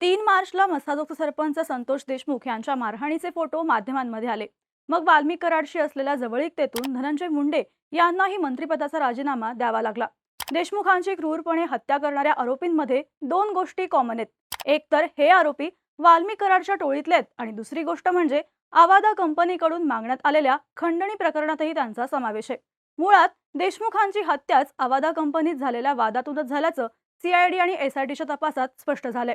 तीन मार्चला मसाजोगचे सरपंच संतोष देशमुख यांच्या मारहाणीचे फोटो माध्यमांमध्ये आले. मग वाल्मिक कराडशी असलेल्या जवळीकतेतून धनंजय मुंडे यांनाही मंत्रिपदाचा राजीनामा द्यावा लागला. देशमुखांची क्रूरपणे हत्या करणाऱ्या आरोपींमध्ये दोन गोष्टी कॉमन आहेत. एक तर हे आरोपी वाल्मिक कराडच्या टोळीतले आहेत आणि दुसरी गोष्ट म्हणजे आवादा कंपनीकडून मागण्यात आलेल्या खंडणी प्रकरणातही त्यांचा समावेश आहे. मुळात देशमुखांची हत्याच आवादा कंपनीत झालेल्या वादातूनच झाल्याचं सीआयडी आणि एसआयटीच्या तपासात स्पष्ट झालंय.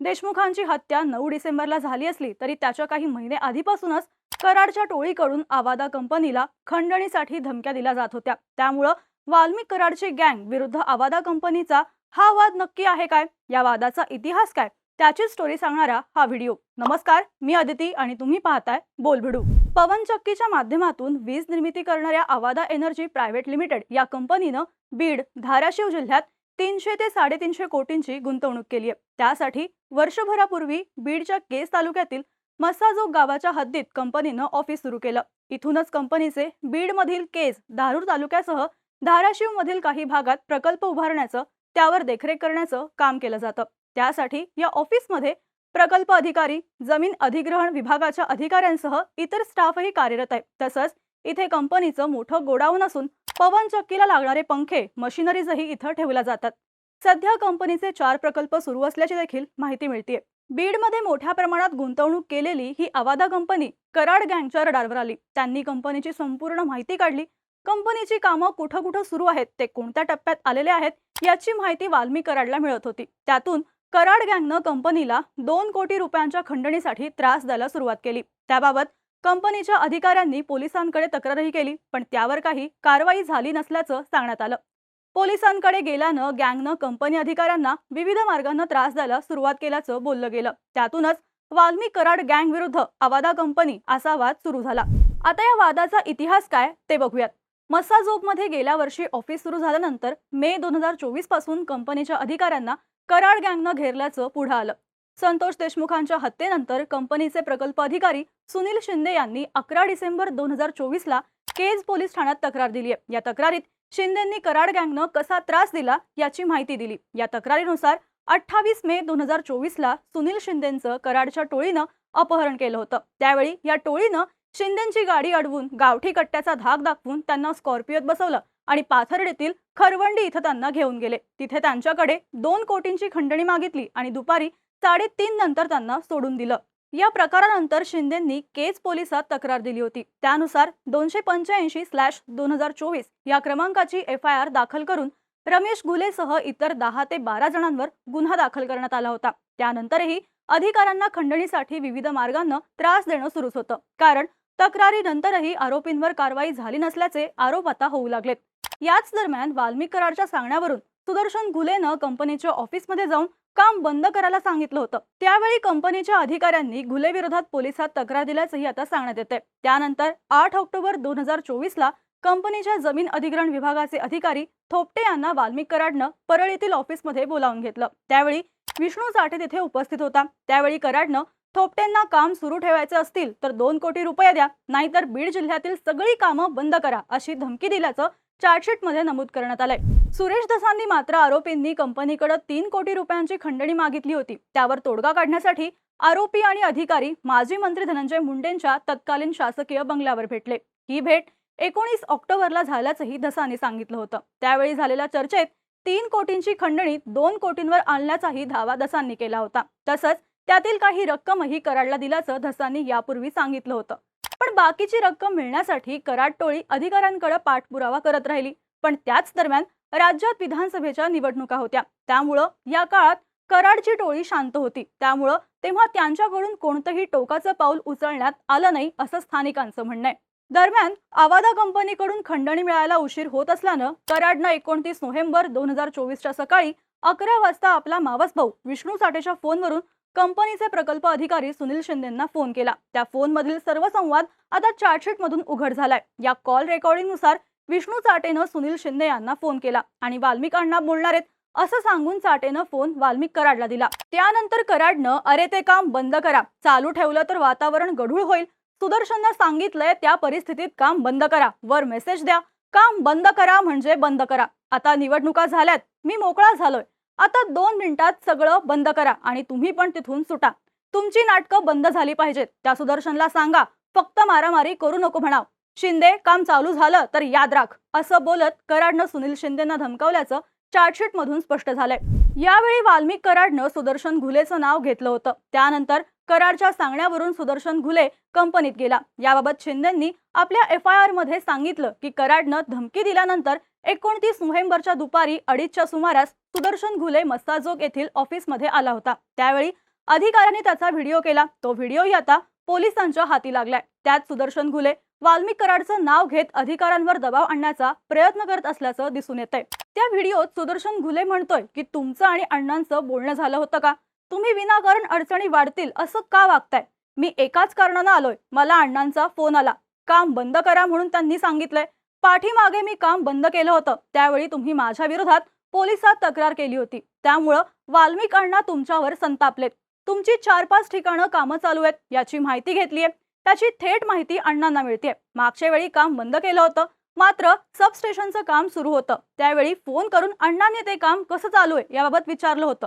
देशमुखांची हत्या नऊ डिसेंबरला झाली असली तरी त्याच्या काही महिने आधीपासूनच कराडच्या टोळीकडून आवादा कंपनीला खंडणीसाठी धमक्या दिल्या जात होत्या. त्यामुळं वाल्मिक कराडची गँग विरुद्ध आवादा कंपनीचा हा वाद नक्की आहे काय? या वादाचा इतिहास काय? त्याची स्टोरी सांगणारा हा व्हिडिओ. नमस्कार मी अदिती आणि तुम्ही पाहताय बोलभिडू. पवन चक्कीच्या माध्यमातून वीज निर्मिती करणाऱ्या आवादा एनर्जी प्रायव्हेट लिमिटेड या कंपनीनं बीड धाराशिव जिल्ह्यात तीनशे ते साडेतीनशे कोटींची गुंतवणूक केली आहे. त्यासाठी वर्षभरापूर्वी बीडच्या केस तालुक्यातील मस्साजोग गावाच्या हद्दीत कंपनीनं ऑफिस सुरू केलं. इथूनच कंपनीचे बीडमधील केस धारूर तालुक्यासह धाराशिव मधील काही भागात प्रकल्प उभारण्याचं त्यावर देखरेख करण्याचं काम केलं जातं. त्यासाठी या ऑफिसमध्ये प्रकल्प अधिकारी जमीन अधिग्रहण विभागाच्या अधिकाऱ्यांसह इतर स्टाफही कार्यरत आहे. तसंच इथे कंपनीचं मोठं गोडाऊन असून पवन चक्कीला लागणारे पंखे मशिनरीजही इथं ठेवल्या जातात. सध्या कंपनीचे चार प्रकल्प सुरू असल्याची देखील माहिती मिळते बीडमध्ये मोठ्या प्रमाणात गुंतवणूक केलेली ही आवादा कंपनी कराड गँगच्या रडारवर आली. त्यांनी कंपनीची संपूर्ण माहिती काढली. कंपनीची कामं कुठं कुठं सुरू आहेत ते कोणत्या टप्प्यात आलेले आहेत याची माहिती वाल्मी कराडला मिळत होती. त्यातून कराड गँगनं कंपनीला दोन कोटी रुपयांच्या खंडणीसाठी त्रास द्यायला सुरुवात केली. त्याबाबत कंपनीच्या अधिकाऱ्यांनी पोलिसांकडे तक्रारही केली पण त्यावर काही कारवाई झाली नसल्याचं सांगण्यात आलं. पोलिसांकडे गेल्यानं गँगनं कंपनी अधिकाऱ्यांना विविध मार्गांना त्रास द्यायला सुरुवात केल्याचं बोललं गेलं. त्यातूनच वाल्मी कराड गँग विरुद्ध आवादा कंपनी असा वाद सुरू झाला. आता या वादाचा इतिहास काय ते बघूयात. मस्साजोगमध्ये गेल्या वर्षी ऑफिस सुरू झाल्यानंतर मे दोन हजार चोवीसपासून कंपनीच्या अधिकाऱ्यांना कराड गँगनं घेरल्याचं पुढं आलं. संतोष देशमुखांच्या हत्येनंतर कंपनीचे प्रकल्प अधिकारी सुनील शिंदे यांनी अकरा डिसेंबर दोन हजार चोवीसला केज पोलीस ठाण्यात तक्रार दिली आहे या तक्रारीत शिंदेंनी कराड गँगनं कसा त्रास दिला याची माहिती दिली. या तक्रारीनुसार अठ्ठावीस मे दोन हजार चोवीसला सुनील शिंदेंचं कराडच्या टोळीनं अपहरण केलं होतं. त्यावेळी या टोळीनं शिंदेंची गाडी अडवून गावठी कट्ट्याचा धाक दाखवून त्यांना स्कॉर्पिओत बसवलं आणि पाथर्डीतील खरवंडी इथं त्यांना घेऊन गेले. तिथे त्यांच्याकडे दोन कोटींची खंडणी मागितली आणि दुपारी साडेतीन नंतर त्यांना सोडून दिलं. या प्रकारानंतर शिंदेंनी केज पोलिसात तक्रार दिली होती. त्यानुसार दोनशे पंच्याऐंशी स्लॅश दोन हजार चोवीस या क्रमांकाची एफ आय आर दाखल करून रमेश गुलेसह इतर दहा ते बारा जणांवर गुन्हा दाखल करण्यात आला होता. त्यानंतरही अधिकाऱ्यांना खंडणीसाठी विविध मार्गांना त्रास देणं सुरूच होतं. कारण तक्रारीनंतरही आरोपींवर कारवाई झाली नसल्याचे आरोप आता होऊ लागलेत. याच दरम्यान वाल्मिक कराडच्या सांगण्यावरून सुदर्शन घुलेनं कंपनीच्या ऑफिसमध्ये जाऊन काम बंद करायला सांगितलं होतं. त्यावेळी कंपनीच्या अधिकाऱ्यांनी घुले विरोधात पोलिसात तक्रार दिल्याचंही आता सांगण्यात येते त्यानंतर आठ ऑक्टोबर दोन हजार चोवीसला कंपनीच्या जमीन अधिग्रहण विभागाचे अधिकारी थोपटे यांना वाल्मिक कराडनं परळीतील ऑफिसमध्ये बोलावून घेतलं. त्यावेळी विष्णू साठे तिथे उपस्थित होता. त्यावेळी कराडनं थोपटेंना काम सुरू ठेवायचे असतील तर दोन कोटी रुपये द्या नाहीतर बीड जिल्ह्यातील सगळी कामं बंद करा अशी धमकी दिल्याचं चार्जशीटमध्ये नमूद करण्यात आलंय. सुरेश दसांनी मात्र आरोपींनी कंपनीकडे तीन कोटी रुपयांची खंडणी मागितली होती. त्यावर तोडगा काढण्यासाठी आरोपी आणि अधिकारी माजी मंत्री धनंजय मुंडेंच्या तत्कालीन शासकीय बंगल्यावर भेटले. ही भेट एकोणीस ऑक्टोबरला झाल्याचंही धसांनी सांगितलं होतं. त्यावेळी झालेल्या चर्चेत तीन कोटींची खंडणी दोन कोटींवर आणल्याचाही धावा धसांनी केला होता. तसंच त्यातील काही रक्कमही कराडला दिल्याचं धसांनी यापूर्वी सांगितलं होतं. पण बाकीची रक्कम मिळण्यासाठी कराड टोळी अधिकाऱ्यांकडे पाठपुरावा करत राहिली. पण त्याच दरम्यान राज्यात विधानसभेच्या निवडणुका होत्या. त्यामुळं या काळात कराडची टोळी शांत होती. त्यामुळं तेव्हा त्यांच्याकडून कोणतंही टोकाचं पाऊल उचलण्यात आलं नाही असं स्थानिकांचं म्हणणं आहे. दरम्यान आवादा कंपनीकडून खंडणी मिळायला उशीर होत असल्यानं कराडनं एकोणतीस नोव्हेंबर दोन हजार चोवीसच्या सकाळी अकरा वाजता आपला मावस भाऊ विष्णू साठेच्या फोनवरून कंपनीचे प्रकल्प अधिकारी सुनील शिंदेंना फोन केला. त्या फोनमधील सर्व संवाद आता चार्जशीटमधून उघड झालाय. या कॉल रेकॉर्डिंगनुसार विष्णू चाटेनं सुनील शिंदे यांना फोन केला आणि वाल्मिकांना बोलणार आहेत असं सांगून चाटेनं फोन वाल्मिक कराडला दिला. त्यानंतर कराडनं अरे ते काम बंद करा. चालू ठेवलं तर वातावरण गढूळ होईल. सुदर्शननं सांगितलंय त्या परिस्थितीत काम बंद करा. वर मेसेज द्या. काम बंद करा म्हणजे बंद करा. आता निवडणुका झाल्यात. मी मोकळा झालोय. आता दोन मिनिटात सगळं बंद करा आणि तुम्ही पण तिथून सुटा. तुमची नाटकं बंद झाली पाहिजेत. त्या सुदर्शनला सांगा फक्त मारामारी करू नको म्हणाव. शिंदे काम चालू झालं तर याद राख. असं बोलत कराडनं सुनील शिंदेना धमकावल्याचं चार्जशीट मधून स्पष्ट झालंय. यावेळी वाल्मिक कराडनं सुदर्शन घुलेचं नाव घेतलं होतं. त्यानंतर कराडच्या सांगण्यावरून सुदर्शन घुले कंपनीत गेला. याबाबत शिंदेंनी आपल्या एफ आय आरमध्ये सांगितलं की कराडनं धमकी दिल्यानंतर एकोणतीस नोव्हेंबरच्या दुपारी अडीचच्या सुमारास सुदर्शन घुले मस्ताजोग येथील ऑफिसमध्ये आला होता. त्यावेळी अधिकाऱ्यांनी त्याचा व्हिडिओ केला. तो व्हिडिओही आता पोलिसांच्या हाती लागलाय. त्यात सुदर्शन घुले वाल्मिक कराडचं नाव घेत अधिकाऱ्यांवर दबाव आणण्याचा प्रयत्न करत असल्याचं दिसून येतंय. त्या व्हिडिओत सुदर्शन घुले म्हणतोय की तुमचं आणि अण्णांचं बोलणं झालं होतं का? तुम्ही विनाकारण अडचणी वाढतील असं का वागताय? मी एकाच कारणानं आलोय. मला अण्णांचा फोन आला. काम बंद करा म्हणून त्यांनी सांगितलंय. पाठीमागे मी काम बंद केलं होतं. त्यावेळी तुम्ही माझ्या विरोधात पोलिसात तक्रार केली होती. त्यामुळं वाल्मिक अण्णा तुमच्यावर संतापलेत. तुमची चार पाच ठिकाणं कामं चालू आहेत याची माहिती घेतलीये. त्याची थेट माहिती अण्णांना मिळते मागच्या वेळी काम बंद केलं होतं मात्र सबस्टेशनचं काम सुरू होतं. त्यावेळी फोन करून अण्णांनी ते काम कसं चालू आहे याबाबत विचारलं होतं.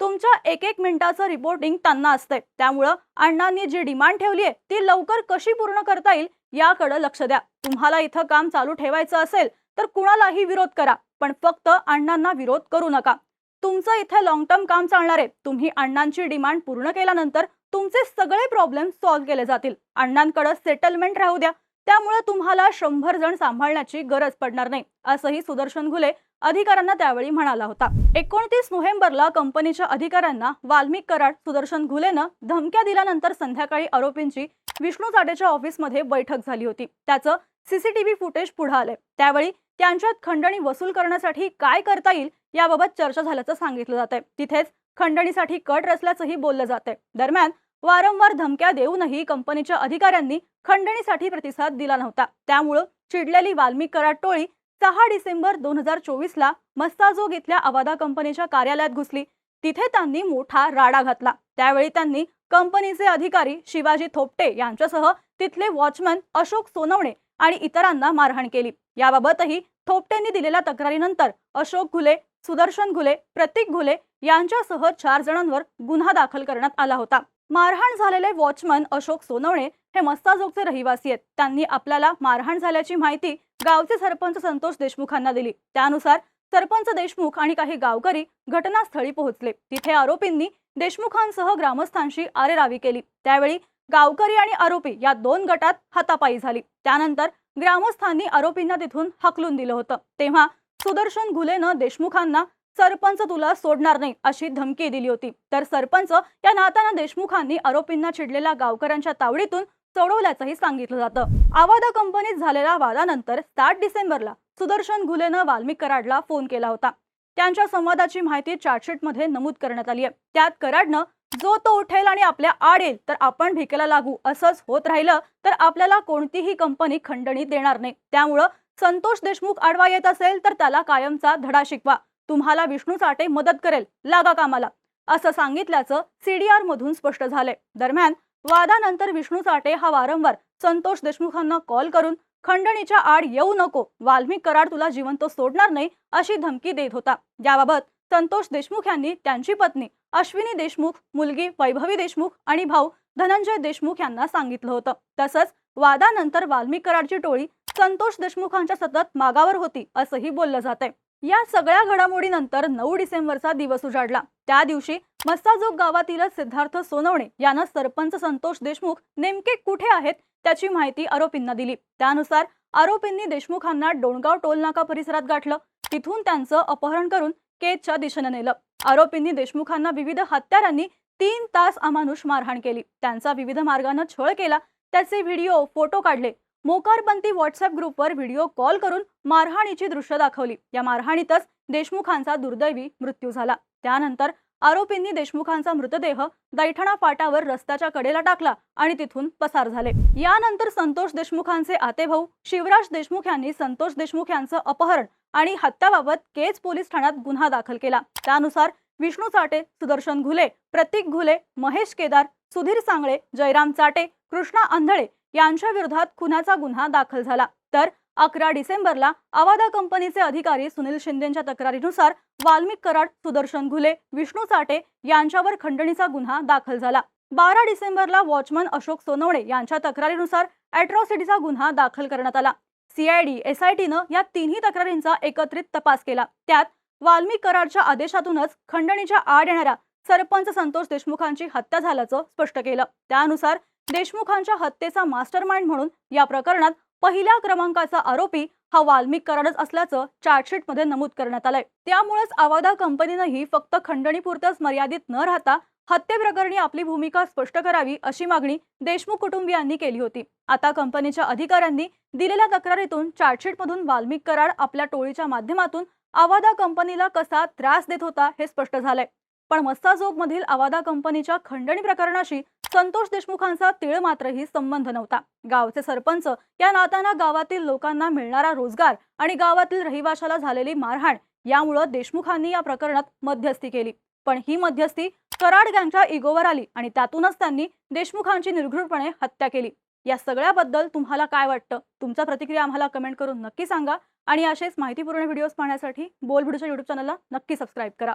तुमच्या एक एक मिनिटाचं रिपोर्टिंग त्यांना असतंय. त्यामुळं अण्णांनी जी डिमांड ठेवली आहे ती लवकर कशी पूर्ण करता येईल याकडे लक्ष द्या. तुम्हाला इथं काम चालू ठेवायचं असेल तर कुणालाही विरोध करा पण फक्त अण्णांना विरोध करू नका. तुमचं इथे लॉंग टर्म काम चालणार आहे. तुम्ही अण्णांची डिमांड पूर्ण केल्यानंतर तुमचे सगळे प्रॉब्लेम सॉल्व्ह केले जातील. अण्णांकडे सेटलमेंट राहू द्या. त्यामुळे तुम्हाला शंभर जण सांभाळण्याची गरज पडणार नाही असंही सुदर्शन घुले अधिकाऱ्यांना त्यावेळी म्हणाला होता. एकोणतीस नोव्हेंबरला कंपनीच्या अधिकाऱ्यांना वाल्मिक कराड सुदर्शन घुलेनं धमक्या दिल्यानंतर संध्याकाळी आरोपींची विष्णू चाटेच्या ऑफिसमध्ये बैठक झाली होती. त्याचं सीसीटीव्ही फुटेज पुढे आलंय. त्यावेळी त्यांच्यात खंडणी वसूल करण्यासाठी काय करता येईल याबाबत चर्चा झाल्याचं सांगितलं जात आहे तिथेच खंडणीसाठी कट रचल्याचंही बोललं जात आहे दरम्यान वारंवार धमक्या देऊनही कंपनीच्या अधिकाऱ्यांनी खंडणीसाठी प्रतिसाद दिला नव्हता. त्यामुळं चिडलेली वाल्मिक कराड टोळी सहा डिसेंबर दोन हजार चोवीस ला मस्ताजोग इथल्या अवादा कंपनीच्या कार्यालयात घुसली. तिथे त्यांनी मोठा राडा घातला. त्यावेळी त्यांनी कंपनीचे अधिकारी शिवाजी थोपटे यांच्यासह तिथले वॉचमन अशोक सोनवणे आणि इतरांना मारहाण केली. याबाबतही थोपटेंनी दिलेल्या तक्रारीनंतर अशोक घुले सुदर्शन घुले प्रतीक घुले यांच्यासह चार जणांवर गुन्हा दाखल करण्यात आला होता. मारहाण झालेले वॉचमन अशोक सोनवणे हे मस्ताजोगचे रहिवासी आहेत. त्यांनी आपल्याला मारहाण झाल्याची माहिती गावचे सरपंच संतोष देशमुखांना दिली. त्यानुसार सरपंच देशमुख आणि काही गावकरी घटनास्थळी पोहोचले. तिथे आरोपींनी देशमुखांसह ग्रामस्थांशी आरेरावी केली. त्यावेळी गावकरी आणि आरोपी या दोन गटात हातापायी झाली. त्यानंतर ग्रामस्थांनी आरोपींना तिथून हकलून दिलं होतं. तेव्हा सुदर्शन घुलेनं देशमुखांना सरपंच तुला सोडणार नाही अशी धमकी दिली होती. तर सरपंच या नात्यानं देशमुखांनी आरोपींना चिडलेल्या गावकऱ्यांच्या तावडीतून सोडवल्याचंही सांगितलं जातं. आवादा कंपनीत झालेल्या वादानंतर सात डिसेंबरला सुदर्शन घुलेनं वाल्मिक कराडला फोन केला होता. त्यांच्या संवादाची माहिती चार्जशीटमध्ये नमूद करण्यात आली आहे. त्यात कराडनं जो तो उठेल आणि आपल्या आड येईल तर आपण भिकेला लागू. असंच होत राहिलं तर आपल्याला कोणतीही कंपनी खंडणी देणार नाही. त्यामुळं संतोष देशमुख आडवा येत असेल तर त्याला कायमचा धडा शिकवा. तुम्हाला विष्णू चाटे मदत करेल लागा कामाला. असं सांगितल्याचं सीडीआर मधून स्पष्ट झालंय दरम्यान वादानंतर विष्णू चाटे हा वारंवार संतोष देशमुखांना कॉल करून खंडणीच्या आड येऊ नको वाल्मिक कराड तुला जिवंत सोडणार नाही अशी धमकी देत होता. याबाबत संतोष देशमुख यांनी त्यांची पत्नी अश्विनी देशमुख मुलगी वैभवी देशमुख आणि भाऊ धनंजय देशमुख यांना सांगितलं होतं. तसंच वादानंतर वाल्मिक कराडची टोळी संतोष देशमुखांच्या सतत मागावर होती असंही बोललं जात आहे या सगळ्या घडामोडीनंतर नऊ डिसेंबरचा दिवस उजाडला. त्या दिवशी मस्ताजोग गावातीलच सिद्धार्थ सोनवणे यानं सरपंच संतोष देशमुख नेमके कुठे आहेत त्याची माहिती आरोपींना दिली. त्यानुसार आरोपींनी देशमुखांना डोणगाव टोलनाका परिसरात गाठलं. तिथून त्यांचं अपहरण करून केजच्या दिशेनं नेलं. आरोपींनी देशमुखांना विविध हत्यारांनी तीन तास अमानुष मारहाण केली. त्यांचा विविध मार्गानं छळ केला. त्याचे व्हिडिओ फोटो काढले. मोकारपंथी व्हॉट्सअप ग्रुपवर व्हिडिओ कॉल करून मारहाणीची दृश्य दाखवली. या मारहाणीतच देशमुखांचा दुर्दैवी मृत्यू झाला. त्यानंतर आरोपींनी देशमुखांचा मृतदेह दैठणा फाटावर रस्त्याच्या कडेला टाकला आणि तिथून पसार झाले. यानंतर संतोष देशमुखांचे आतेभाऊ शिवराज देशमुख यांनी संतोष देशमुख यांचं अपहरण आणि हत्याबाबत केज पोलीस ठाण्यात गुन्हा दाखल केला. त्यानुसार विष्णू चाटे सुदर्शन घुले प्रतीक घुले महेश केदार सुधीर सांगळे जयराम चाटे कृष्णा आंधळे यांच्या विरोधात खुनाचा गुन्हा दाखल झाला. तर अकरा डिसेंबरला आवादा कंपनीचे अधिकारी सुनील शिंदेच्या तक्रारीनुसार वाल्मिक कराड सुदर्शन घुले विष्णू चाटे यांच्यावर खंडणीचा गुन्हा दाखल झाला. बारा डिसेंबरला वॉचमन अशोक सोनवणे यांच्या तक्रारीनुसार अॅट्रॉसिटीचा गुन्हा दाखल करण्यात आला. सीआयडी एसआयटीनं या तिन्ही तक्रारींचा एकत्रित तपास केला. त्यात वाल्मिक कराडच्या आदेशातूनच खंडणीच्या आड येणाऱ्या सरपंच संतोष देशमुखांची हत्या झाल्याचं स्पष्ट केलं. त्यानुसार देशमुखांच्या हत्येचा मास्टरमाइंड म्हणून या प्रकरणात पहिल्या क्रमांकाचा आरोपी हा वाल्मिक कराडच असल्याचं चार्जशीटमध्ये नमूद करण्यात आलंय. त्यामुळेच आवादा कंपनीनंही फक्त खंडणीपुरतच मर्यादित न राहता हत्येप्रकरणी आपली भूमिका स्पष्ट करावी अशी मागणी देशमुख कुटुंबियांनी केली होती. आता कंपनीच्या अधिकाऱ्यांनी दिलेल्या तक्रारीतून चार्जशीटमधून वाल्मिक कराड आपल्या टोळीच्या माध्यमातून आवादा कंपनीला कसा त्रास देत होता हे स्पष्ट झालंय. पण मस्ताजोग मधील आवादा कंपनीच्या खंडणी प्रकरणाशी संतोष देशमुखांचा तीळ मात्रही संबंध नव्हता. गावचे सरपंच या नात्यानं गावातील लोकांना मिळणारा रोजगार आणि गावातील रहिवाशाला झालेली मारहाण यामुळं देशमुखांनी या प्रकरणात मध्यस्थी केली. पण ही मध्यस्थी कराड गँगच्या इगोवर आली आणि त्यातूनच त्यांनी देशमुखांची निर्घृणपणे हत्या केली. या सगळ्याबद्दल तुम्हाला काय वाटतं? तुमचा प्रतिक्रिया आम्हाला कमेंट करून नक्की सांगा आणि असेच माहितीपूर्ण व्हिडिओज पाहण्यासाठी बोल युट्यूब चॅनलला नक्की सबस्क्राईब करा.